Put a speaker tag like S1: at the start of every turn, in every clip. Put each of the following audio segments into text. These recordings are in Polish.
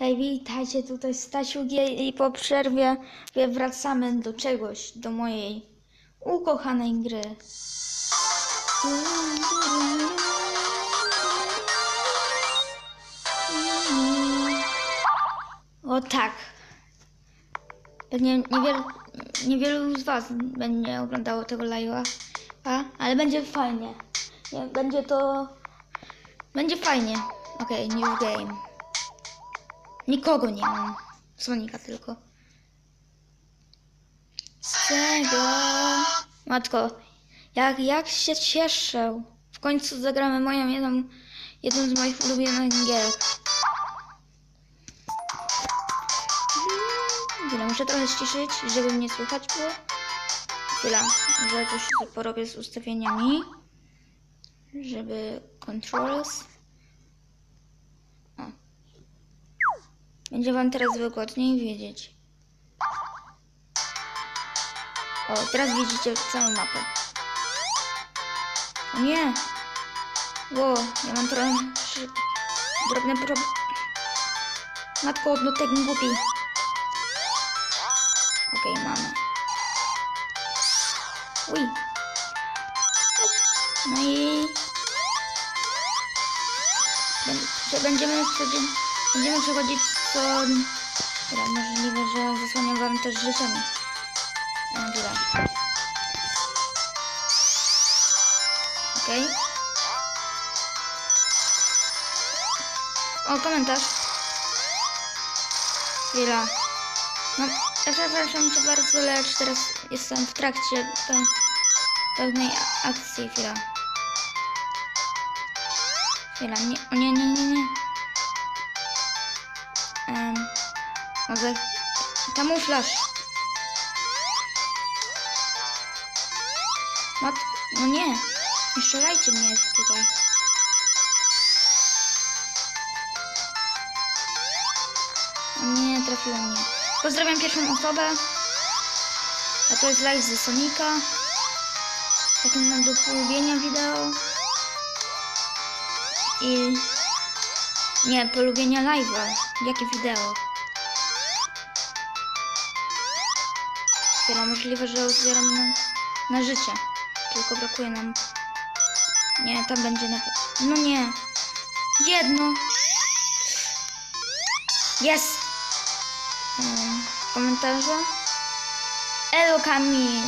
S1: Hej, witajcie, tutaj Stasiu G i po przerwie wracamy do czegoś, do mojej ukochanej gry. O tak. Pewnie niewielu, niewielu z Was będzie oglądało tego live'a, ale będzie fajnie. Nie, będzie to... Będzie fajnie. Okej, new game. Nikogo nie mam. Sonika tylko. Czego? Matko, jak, jak się cieszę. W końcu zagramy moją jedną, jedną z moich ulubionych gier. Chwila, muszę trochę ściszyć, żeby mnie słychać było. Chwila, może coś porobię z ustawieniami. Żeby controls. Będzie wam teraz wygodniej wiedzieć. O, teraz widzicie całą mapę. O nie! Ło, ja mam trochę drobne problem. Matko, no ten głupi. Okej, mamy. Uj. No i... Będziemy, będziemy przechodzić co... Dobra, możliwe, że zasłaniam wam też życiami. Dobra. Okej. O, komentarz. Chwila. No, przepraszam cię bardzo, lecz teraz jestem w trakcie pe pewnej akcji. Chwila. Chwila, nie, o nie, nie, nie, nie. Może... Kamuflaż. Mat... No nie. Nie strzelajcie mnie tutaj. Nie, trafiło mnie. Pozdrawiam pierwszą osobę. A to jest live ze Sonika. Takim mam do polubienia wideo. I... Nie, polubienia live'a. Jakie wideo? Możliwe, że uzbieram na, życie. Tylko brakuje nam... Nie, tam będzie na... No nie. Jedno. Jest. Hmm, komentarze. Elo Kami.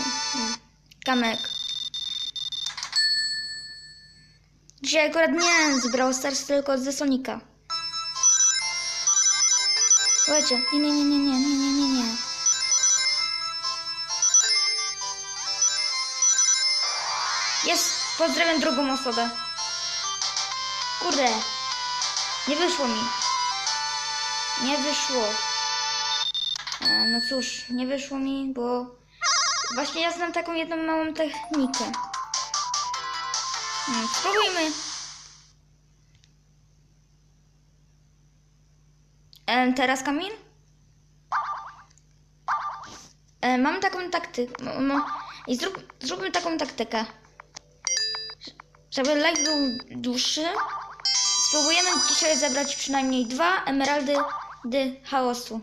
S1: Kamek. Dzisiaj akurat nie z Brawl Stars, tylko ze Sonika. Słuchajcie, nie, nie, nie, nie, nie, nie, nie, nie, pozdrawiam drugą osobę. Kurde, nie wyszło mi. Nie wyszło. E, no cóż, nie wyszło mi, bo właśnie ja znam taką jedną małą technikę. Hmm, spróbujmy. E, teraz Kamil? E, mam taką taktykę. I zrób, zróbmy taką taktykę. Żeby live był dłuższy, spróbujemy dzisiaj zebrać przynajmniej dwa emeraldy dy chaosu.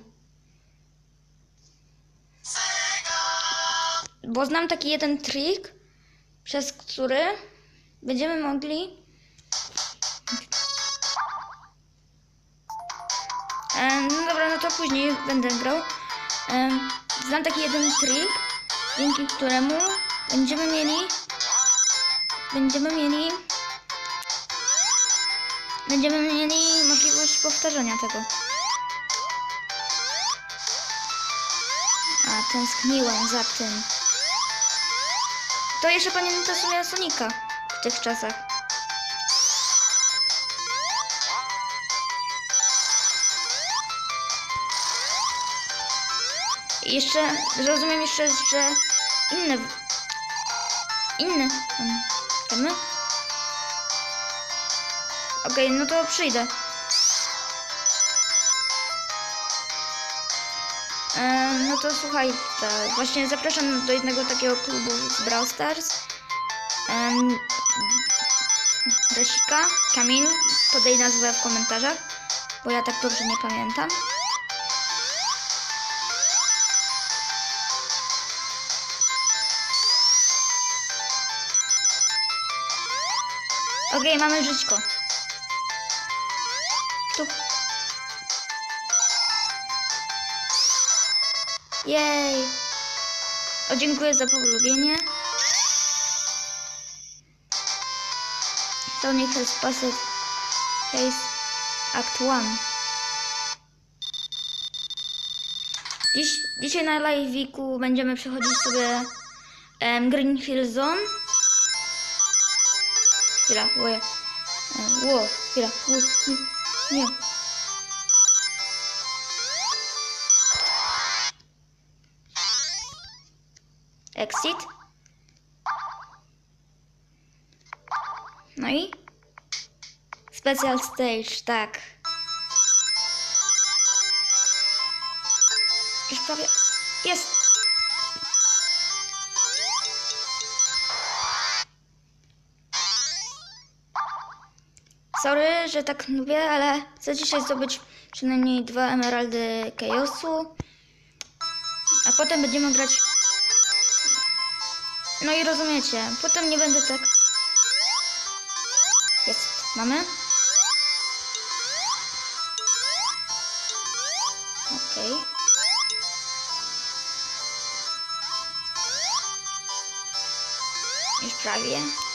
S1: Bo znam taki jeden trik, przez który będziemy mogli. No dobra, no to później będę grał. Znam taki jeden trik, dzięki któremu będziemy mieli. Będziemy mieli. Będziemy mieli możliwość powtarzania tego. A, tęskniłam za tym. To jeszcze pamiętam sobie Sonika w tych czasach. Jeszcze rozumiem jeszcze, że inne inne um, temy. Okej, no to przyjdę. E, no to słuchaj, tak, właśnie zapraszam do jednego takiego klubu z Brawl Stars. Em, Desika, Kamil, podaj nazwę w komentarzach. bo ja tak dobrze nie pamiętam. Okej, mamy żyćko. Tu. Jej. O, dziękuję za polubienie. Sonic has passed Case Act 1. Dziś, dzisiaj na live'iku będziemy przechodzić sobie em, Green Hill Zone. Chwila, łoje. E, Ło, chwila. Ło, nie. Exit. No i? Special stage, tak. Już prawie. Jest! Sorry, że tak mówię, ale chcę dzisiaj zdobyć przynajmniej dwa emeraldy chaosu. A potem będziemy grać. No i rozumiecie, potem nie będę tak. Jest, mamy. Okej. Już prawie.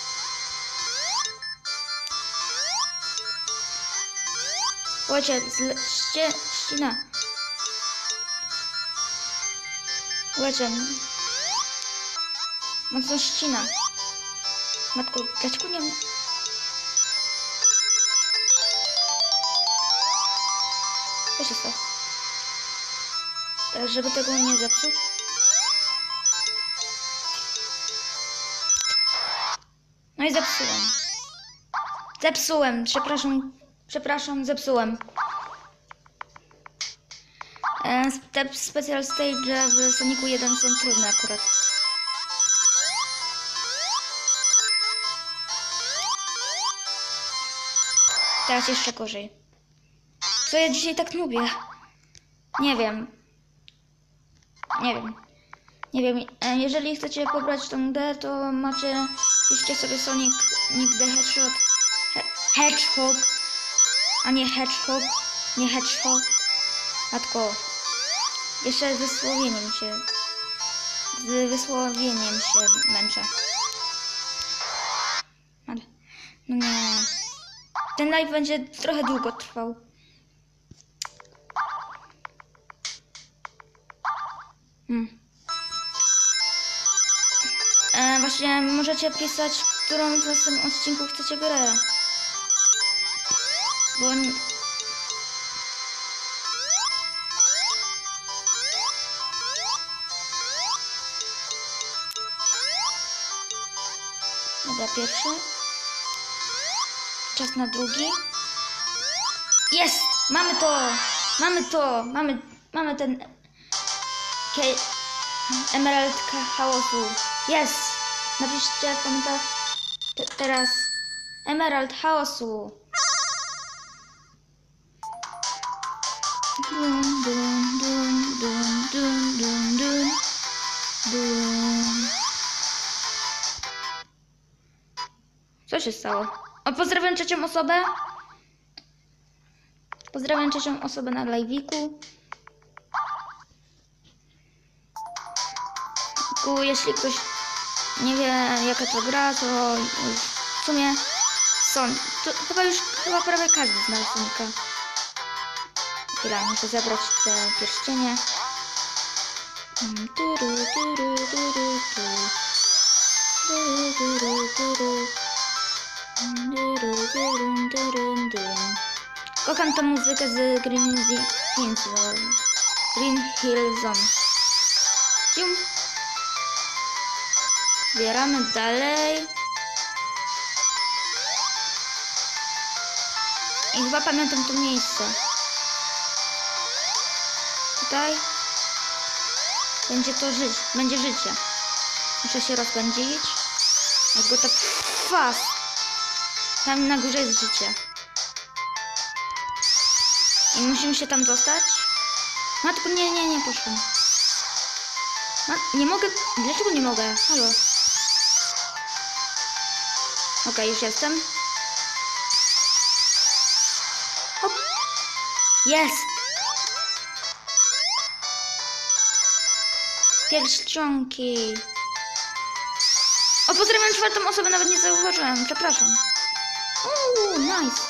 S1: Łocie, zle- ście, ścina. Łocie. Mocno ścina. Matko, dlaczego nie... Co się stało? Teraz, żeby tego nie zepsuć. No i zepsułem. Zepsułem, przepraszam, przepraszam, zepsułem. E, Te special stage w Sonicu 1 są trudne akurat. Teraz jeszcze gorzej. Co ja dzisiaj tak lubię? Nie wiem. Nie wiem. Nie wiem. E, Jeżeli chcecie pobrać tą grę, to macie. Piszcie sobie Sonic Nick the Hedgehog. He Hedgehog. A nie Hedgehog. Nie Hedgehog. Matko. Jeszcze z wysłowieniem się. Z wysłowieniem się męczę. Ale- No nie. Ten live będzie trochę długo trwał. Hmm. E, właśnie możecie pisać, którą z następnym odcinku chcecie grę. Bo... Dobra, pierwszy. Czas na drugi. Jest! Mamy to! Mamy to! Mamy, mamy ten Ke- Emerald Ka- Chaosu. Jest! Napiszcie w komentarzach te- teraz Emerald Chaosu. Co się stało? O, pozdrawiam trzecią osobę. Pozdrawiam trzecią osobę na live'iku. Ku, Jeśli ktoś nie wie jaka to gra, to w sumie są. To chyba już chyba prawie każdy zna Sonika. Chwila, muszę zebrać te pierścienie. Kocham tę muzykę z Green Hill Zone. Green Hill Zone. Zbieramy dalej. I chyba pamiętam to miejsce. Tutaj będzie to żyć, będzie życie. Muszę się rozpędzić. Jak go tak fast. Tam na górze jest życie. I musimy się tam dostać. Matko, nie, nie, nie poszłam. Ma nie mogę. Dlaczego nie mogę? Halo. Okej, już jestem. Hop. Jest! Pierścionki. O, pozdrawiam czwartą osobę, nawet nie zauważyłem. Przepraszam. Uuu, nice.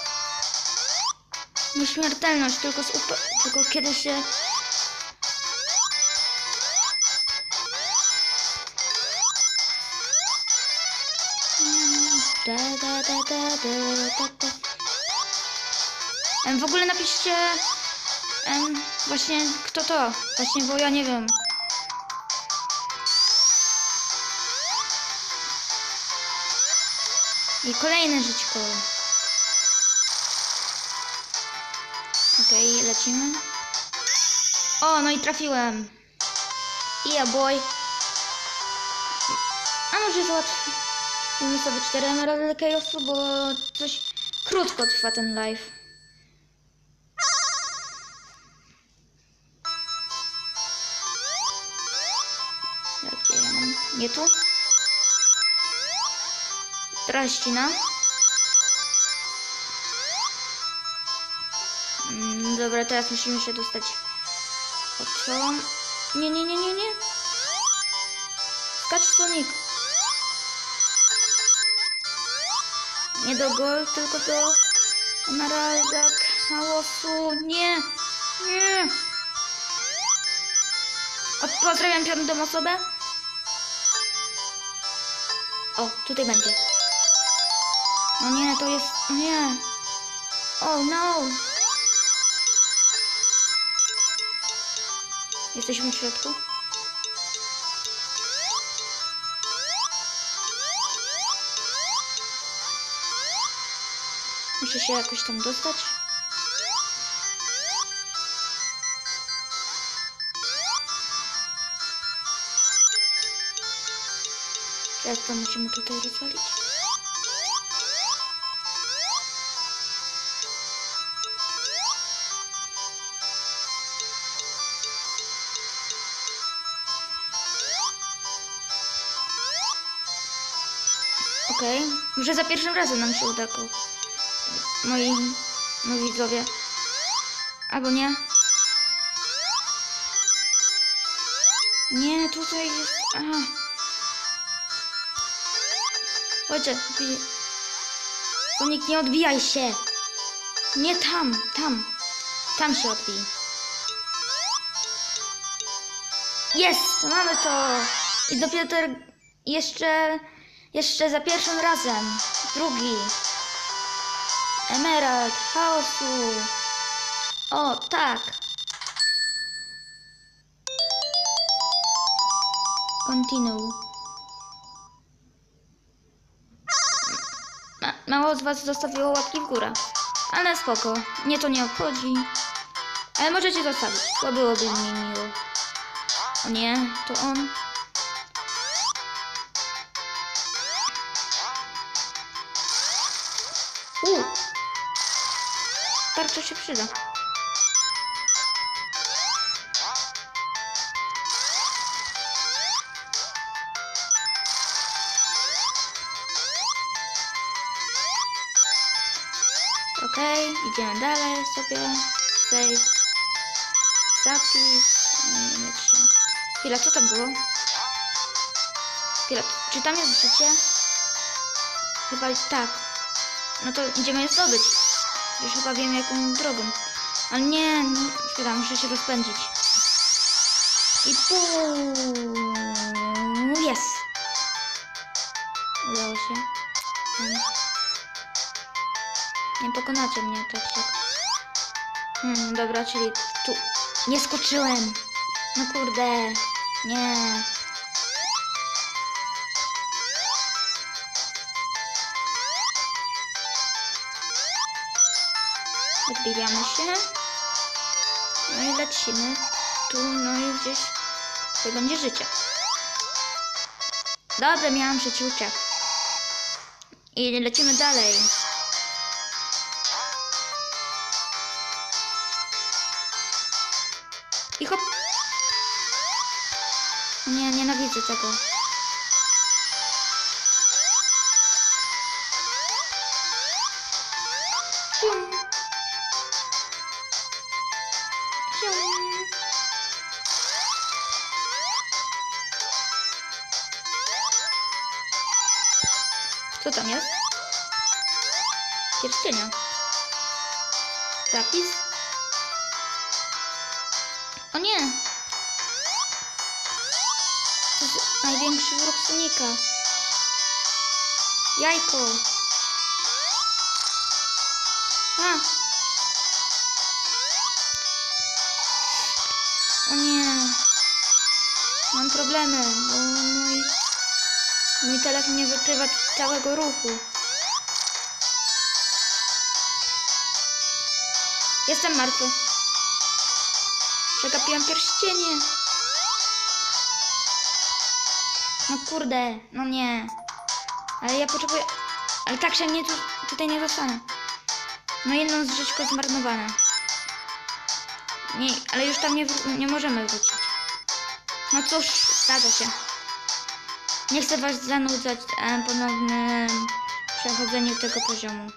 S1: Nieśmiertelność, tylko z tylko kiedy się... Da, da, da, da, da, da, da. W ogóle napiszcie em, właśnie kto to. Właśnie, bo ja nie wiem. I kolejne żyćko. Okej, lecimy. O, no i trafiłem. Yeah, boy. A może załatwimy sobie 4 emeraldy chaosu, bo coś krótko trwa ten live. Gdzie ja mam? Nie tu? Teraz ścina. Mm, dobra, teraz musimy się dostać od co? Nie, nie, nie, nie, nie. Skacz Sonic. Nie do gol, tylko do Emeralda chaosu. Nie, nie. O, pozdrawiam piątą osobę. O, tutaj będzie. No nie, to jest... Nie. Oh no. Jesteśmy w środku. Muszę się jakoś tam dostać. Teraz to musimy tutaj rozwalić. Okej, może za pierwszym razem nam się uda, ko- moi, moi widzowie. Albo nie. Nie, tutaj jest... Aha. Chodźcie, Sonic, nie odbijaj się. Nie tam, tam. Tam się odbij. Jest, mamy to. I dopiero jeszcze, jeszcze za pierwszym razem. Drugi. Emerald, chaosu. O, tak. Continue. Ma, mało z was zostawiło łapki w górę. Ale spoko, mnie to nie obchodzi. Ale możecie zostawić, bo byłoby mi miło. O nie, to on. Tarcza się przyda. Okej, idziemy dalej sobie. Save. Zapis. No i lecimy. Chwila, co tam było? Chwila, czy tam jest życie? Chyba tak. No to idziemy je zdobyć. Już chyba wiem jaką drogą. Ale nie, no, chwila, muszę się rozpędzić. I pół. Jest. Udało się. Hmm. Nie pokonacie mnie tak jak. Hmm, dobra, czyli tu. Nie skoczyłem. No kurde. Nie. Odbijamy się. No i lecimy. Tu, no i gdzieś. To będzie życie. Dobrze, miałam przeczucie. I lecimy dalej. I hop. Nie, nienawidzę tego. Cium. Co tam jest? Pierścienia. Zapis. O nie! To jest największy wróg Sonika. Jajko. A! O nie! Mam problemy, bo mój, mój telefon nie wykrywa całego ruchu. Jestem martwy. Przegapiłam pierścienie. No kurde, no nie. Ale ja potrzebuję... Ale tak się nie tu, tutaj nie zostanę. No jedną z rzeczy zmarnowana. Nie, ale już tam nie, nie możemy wrócić. No cóż, zdarza się. Nie chcę was zanudzać e, ponownym przechodzeniu tego poziomu.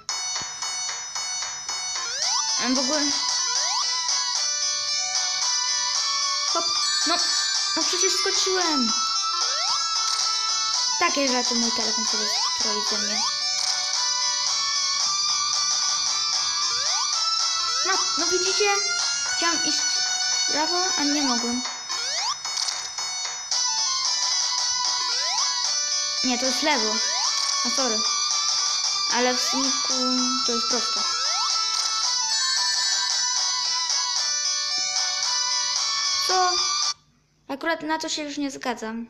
S1: E, w ogóle... Hop, no, no przecież skoczyłem. Takie rzeczy mój telefon sobie stroi ze mnie. No, no widzicie? Chciałam iść w prawo, a nie mogłem. Nie, to jest lewo. A sorry. Ale w sumku to jest prosto. Co? Akurat na to się już nie zgadzam.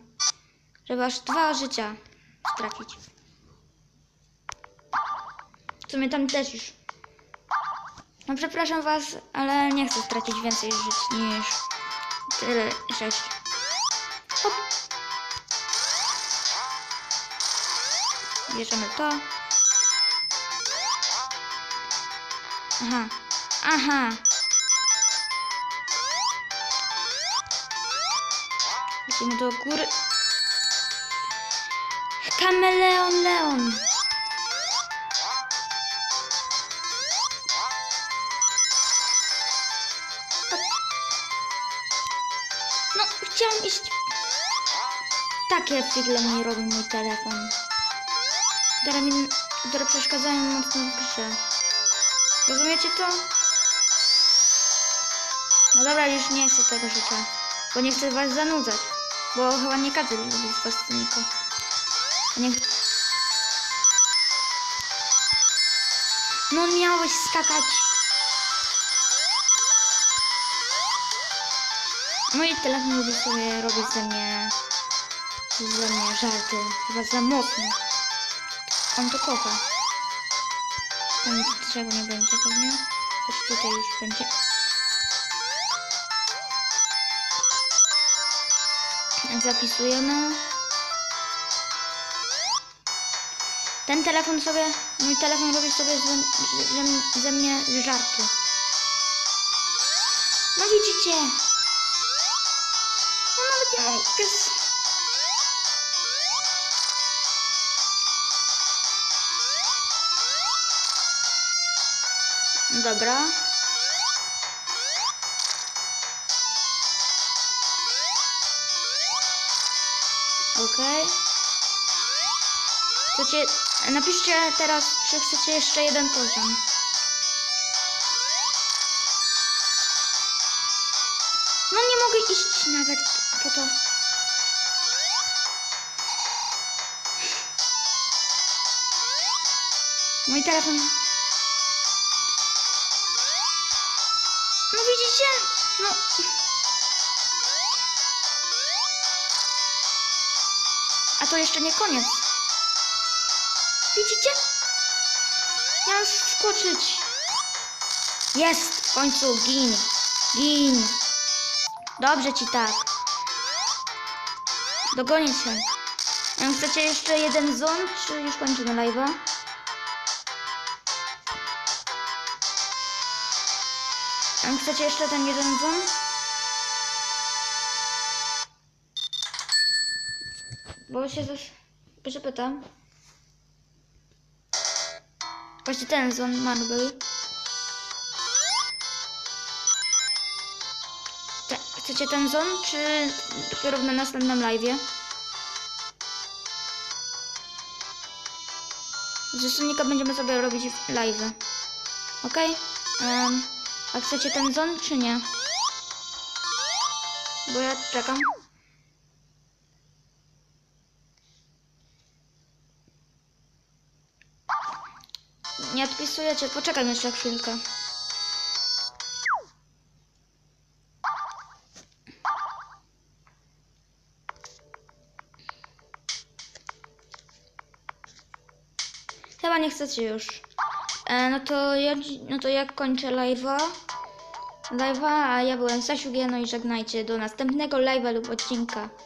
S1: Żeby aż dwa życia stracić. W sumie tam też już. No przepraszam was, ale nie chcę stracić więcej żyć niż tyle sześć. Hop. Bierzemy to. Aha. Aha. Lecimy do góry. Kameleon Leon. No, chciałam iść. Takie figle mi robi mój telefon. Które, mi, które przeszkadzają mocno w grze. Rozumiecie to? No dobra, już nie chcę tego życia. Bo nie chcę was zanudzać. Bo chyba nie każdy lubi z was Niko. Nie... No miałeś skakać. Mój telefon lubi sobie robić ze mnie ze mnie żarty. Chyba za mocno. On to kocha. Tam czego nie będzie pewnie. Też tutaj już będzie. Zapisujemy. Ten telefon sobie, mój telefon robi sobie ze, ze, ze mnie żarty. No widzicie. Dobra. Okej. Chcecie, napiszcie teraz, czy chcecie jeszcze jeden poziom. No nie mogę iść nawet po to. Mój telefon. To jeszcze nie koniec. Widzicie? Miałam skoczyć. Jest! W końcu gin. Gin. Dobrze ci tak. Dogonię. Em, Chcecie jeszcze jeden ząb, czy już kończymy live'a? Chcecie jeszcze ten jeden ząb? Bo się zas... Proszę pytam. Właśnie ten zon Marble. Te, chcecie ten zon, czy dopiero na następnym live'ie? Ze Sonika będziemy sobie robić live'y. Okej? Em, a chcecie ten zon, czy nie? Bo ja czekam. Nie odpisujecie, poczekam jeszcze chwilkę. Chyba nie chcecie już. E, no to ja, no to ja kończę live'a. Live'a, a ja byłem Stasiu Gieno i żegnajcie do następnego live'a lub odcinka.